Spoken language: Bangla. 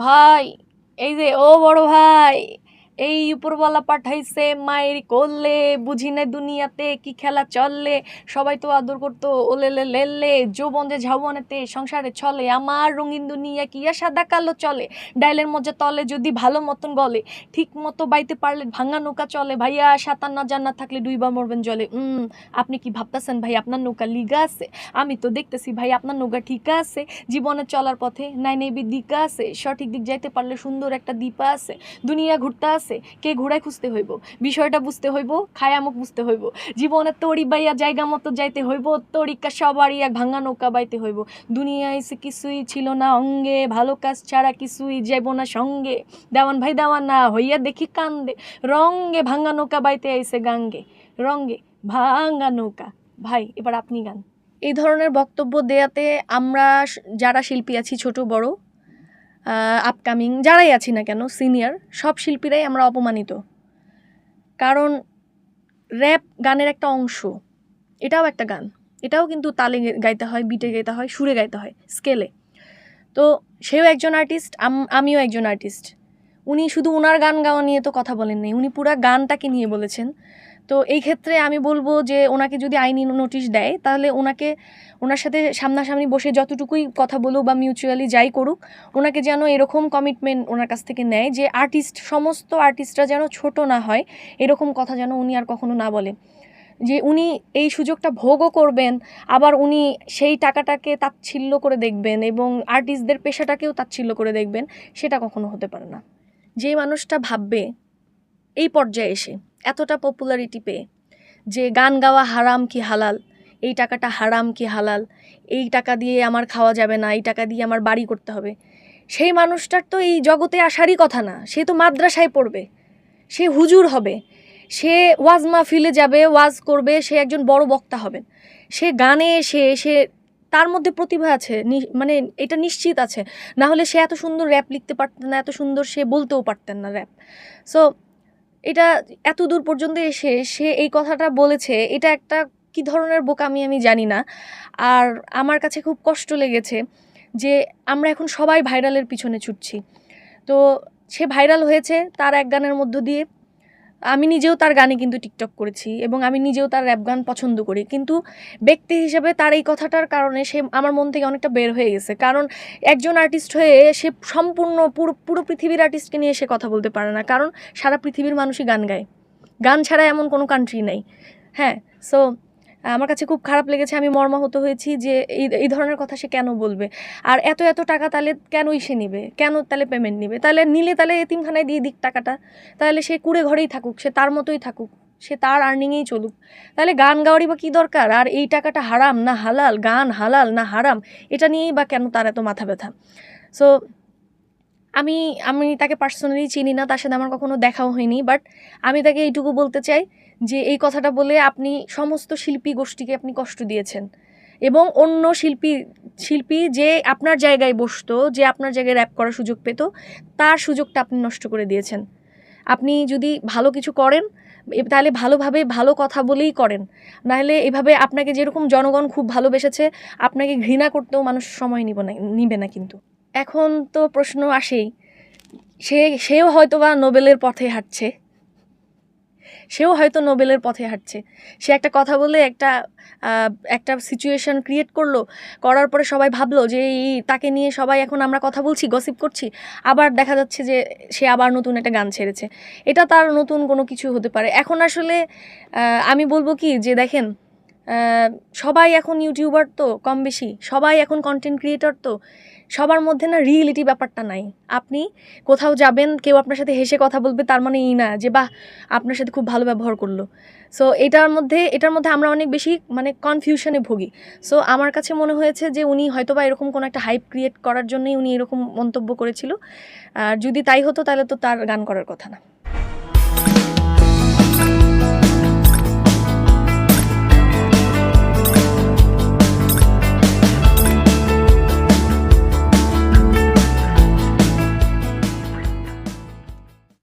ভাই এই যে ও বড় ভাই এই উপরওয়ালা পাঠাইছে, মায়ের করলে বুঝি না দুনিয়াতে কি খেলা চললে সবাই তো আদর করতো ওলেলে লেলে যৌবনে ঝাবনেতে সংসারে চলে, আমার রঙিন দুনিয়া কি আর সাদা কালো চলে, ডাইলের মধ্যে তলে যদি ভালো মতন গলে, ঠিক মতো বাইতে পারলে ভাঙা নৌকা চলে, ভাইয়া সাঁতার না জানা থাকলে দুইবা মরবেন জলে, উম, আপনি কি ভাবতেছেন ভাই আপনার নৌকা লিগা আছে? আমি তো দেখতেছি ভাই আপনার নৌকা ঠিক আছে, জীবনে চলার পথে নাই নেবি দিকা আছে, সঠিক দিক যাইতে পারলে সুন্দর একটা দীপা আছে, দুনিয়া ঘুরতে আছে কে ঘুরায় খুঁজতে হইব? বিষয়টা বুঝতে হইব খায়ামুখ বুঝতে হইব। জীবনে তড়ি বাইয়া জায়গা মতো যাইতে হইব তরিকা সবারই এক ভাঙা নৌকা বাইতে হইব। দুনিয়ায় এসে কিছুই ছিল না অঙ্গে, ভালো কাজ ছাড়া কিছুই যাইব না সঙ্গে। দেওয়ান ভাই দেওয়ান না হইয়া দেখি কান্দে। রঙ্গে ভাঙা নৌকা বাইতে আইসে গাঙ্গে। রঙ্গে ভাঙা নৌকা। ভাই, এবার আপনি গান। এই ধরনের বক্তব্য দেয়াতে আমরা যারা শিল্পী আছি, ছোট, বড় আপকামিং যারাই আছি না কেন সিনিয়র সব শিল্পীরাই আমরা অপমানিত। কারণ র্যাপ গানের একটা অংশ, এটাও একটা গান। এটাও কিন্তু তালে গাইতে হয় বিটে গাইতে হয়, সুরে গাইতে হয় স্কেলে তো সেও একজন আর্টিস্ট আমিও একজন আর্টিস্ট উনি শুধু ওনার গান গাওয়া নিয়ে তো কথা বলেন নাই, উনি পুরা গানটাকে নিয়ে বলেছেন। তো এই ক্ষেত্রে আমি বলব যে ওনাকে যদি আইনি নোটিশ দেয়, তাহলে ওনাকে, ওনার সাথে সামনাসামনি বসে যতটুকুই কথা বলুক বা মিউচুয়ালি যাই করুক, ওনাকে যেন এরকম কমিটমেন্ট ওনার কাছ থেকে নেয় যে আর্টিস্ট সমস্ত আর্টিস্টরা যেন ছোট না হয়, এরকম কথা যেন উনি আর কখনো না বলে। যে উনি এই সুযোগটা ভোগও করবেন, আবার উনি সেই টাকাটাকে তাচ্ছিল্য করে দেখবেন এবং আর্টিস্টদের পেশাটাকেও তাচ্ছিল্য করে দেখবেন, সেটা কখনো হতে পারে না। যে মানুষটা ভাববে, এই পর্যায়ে এসে। এতটা পপুলারিটি পেয়ে যে গান গাওয়া হারাম কি হালাল? এই টাকাটা হারাম কি হালাল? এই টাকা দিয়ে আমার খাওয়া যাবে না, এই টাকা দিয়ে আমার বাড়ি করতে হবে। সেই মানুষটার তো এই জগতে আসারই কথা না। সে তো মাদ্রাসায় পড়বে, সে হুজুর হবে, সে ওয়াজ মাহফিলে যাবে, ওয়াজ করবে, সে একজন বড় বক্তা হবেন সে গানে এসে, সে তার মধ্যে প্রতিভা আছে মানে এটা নিশ্চিত আছে। না হলে সে এত সুন্দর র্যাপ লিখতে পারতেন না, এত সুন্দর সে বলতেও পারতেন না র্যাপ সো এটা এত দূর পর্যন্ত এসে সে এই কথাটা বলেছে, এটা একটা কি ধরনের বোকামি আমি জানি না। আর আমার কাছে খুব কষ্ট লেগেছে যে আমরা এখন সবাই ভাইরালের পিছনে ছুটছি। তো সে ভাইরাল হয়েছে তার এক গানের মধ্য দিয়ে। আমি নিজেও তার গানে কিন্তু টিকটক করেছি এবং আমি নিজেও তার র্যাপ গান পছন্দ করি। কিন্তু ব্যক্তি হিসেবে তার এই কথাটার কারণে সে আমার মন থেকে অনেকটা বের হয়ে গেছে। কারণ একজন আর্টিস্ট হয়ে সে সম্পূর্ণ পুরো পুরো পৃথিবীর আর্টিস্টকে নিয়ে সে কথা বলতে পারে না। কারণ সারা পৃথিবীর মানুষই গান গায়। গান ছাড়া এমন কোনো কান্ট্রি নেই। হ্যাঁ সো আমার কাছে খুব খারাপ লেগেছে, আমি মর্মাহত হয়েছি যে এই ধরনের কথা সে কেন বলবে? আর এত এত টাকা তাহলে কেনই সে নিবে? কেন তাহলে পেমেন্ট নিবে? তাহলে নিলে তাহলে এতিমখানায় দিয়ে দিক টাকাটা। তাহলে সে কুড়ে ঘরেই থাকুক, সে তার মতোই থাকুক, সে তার আর্নিংয়েই চলুক। তাহলে গান গাওয়ারই বা কী দরকার? আর এই টাকাটা হারাম না হালাল? গান হালাল না হারাম? এটা নিয়েই বা কেন তার এত মাথা ব্যথা? সো আমি আমি তাকে পার্সোনালি চিনি না, তার সাথে আমার কখনো দেখাও হয়নি বাট আমি তাকে এইটুকু বলতে চাই যে এই কথাটা বলে আপনি সমস্ত শিল্পী গোষ্ঠীকে আপনি কষ্ট দিয়েছেন এবং অন্য শিল্পী শিল্পী যে আপনার জায়গায় বসতো, যে আপনার জায়গায় র্যাপ করার সুযোগ পেত, তার সুযোগটা আপনি নষ্ট করে দিয়েছেন। আপনি যদি ভালো কিছু করেন তাহলে ভালোভাবে ভালো কথা বলেই করেন। নাহলে এভাবে আপনাকে যেরকম জনগণ খুব ভালোবেসেছে, আপনাকে ঘৃণা করতেও মানুষ সময় নিব না, নিবে না কিন্তু। এখন তো প্রশ্ন আসেই। সে, সেও হয়তো বা নোবেলের পথে হাঁটছে। সেও হয়তো নোবেলের পথে হাঁটছে। সে একটা কথা বলে একটা একটা সিচুয়েশন ক্রিয়েট করল, করার পরে সবাই ভাবলো যে এই, তাকে নিয়ে সবাই এখন আমরা কথা বলছি গসিপ করছি। আবার দেখা যাচ্ছে যে সে আবার নতুন একটা গান ছেড়েছে। এটা তার নতুন কোনো কিছু হতে পারে। এখন আসলে আমি বলব কি যে দেখেন সবাই এখন ইউটিউবার তো, কম বেশি। সবাই এখন কন্টেন্ট ক্রিয়েটর তো। সবার মধ্যে না রিয়েলিটি ব্যাপারটা নাই। আপনি কোথাও যাবেন, কেউ আপনার সাথে হেসে কথা বলবে, তার মানে এই না যে, বাহ, আপনার সাথে খুব ভালো ব্যবহার করল। সো এটার মধ্যে এটার মধ্যে আমরা অনেক বেশি মানে কনফিউশনে ভুগি। সো আমার কাছে মনে হয়েছে যে, উনি হয়তো বা এরকম কোনো একটা হাইপ ক্রিয়েট করার জন্যই উনি এরকম মন্তব্য করেছিল। আর যদি তাই হতো, তাহলে তো তার গান করার কথা না।